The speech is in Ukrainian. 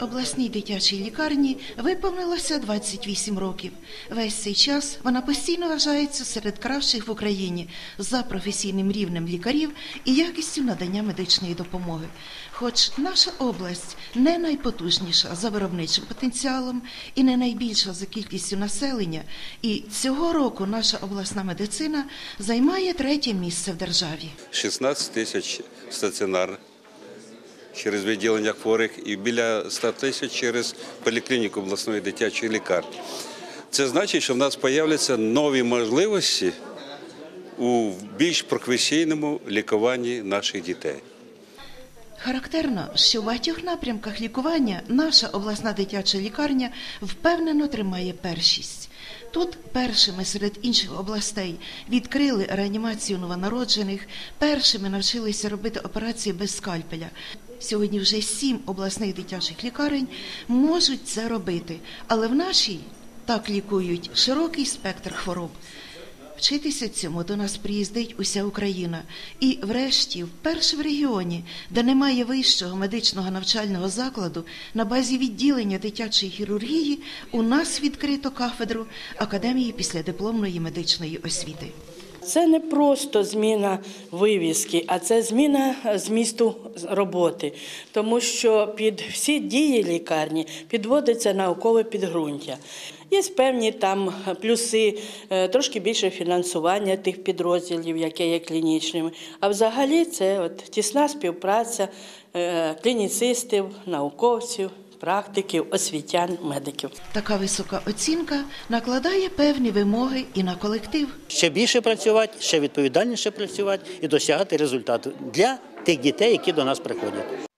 Обласній дитячій лікарні виповнилося 28 років. Весь цей час вона постійно вважається серед кращих в Україні за професійним рівнем лікарів і якістю надання медичної допомоги. Хоч наша область не найпотужніша за виробничим потенціалом і не найбільша за кількістю населення, і цього року наша обласна медицина займає третє місце в державі. 16 тисяч стаціонар через відділення хворих і біля 100 тисяч через поліклініку обласної дитячої лікарні. Це значить, що в нас з'являться нові можливості у більш професійному лікуванні наших дітей. Характерно, що в багатьох напрямках лікування наша обласна дитяча лікарня впевнено тримає першість. Тут першими серед інших областей відкрили реанімацію новонароджених, першими навчилися робити операції без скальпеля. Сьогодні вже сім обласних дитячих лікарень можуть це робити, але в нашій так лікують широкий спектр хвороб. Вчитися цьому до нас приїздить уся Україна. І, врешті, вперше в регіоні, де немає вищого медичного навчального закладу, на базі відділення дитячої хірургії у нас відкрито кафедру Академії післядипломної медичної освіти. Це не просто зміна вивіски, а це зміна змісту роботи, тому що під всі дії лікарні підводиться наукове підґрунтя. Є певні там плюси, е, трошки більше фінансування тих підрозділів, яке є клінічними. А взагалі це от тісна співпраця е, клініцистів, науковців, практиків, освітян, медиків. Така висока оцінка накладає певні вимоги і на колектив. ще більше працювати, ще відповідальніше працювати і досягати результату для тих дітей, які до нас приходять.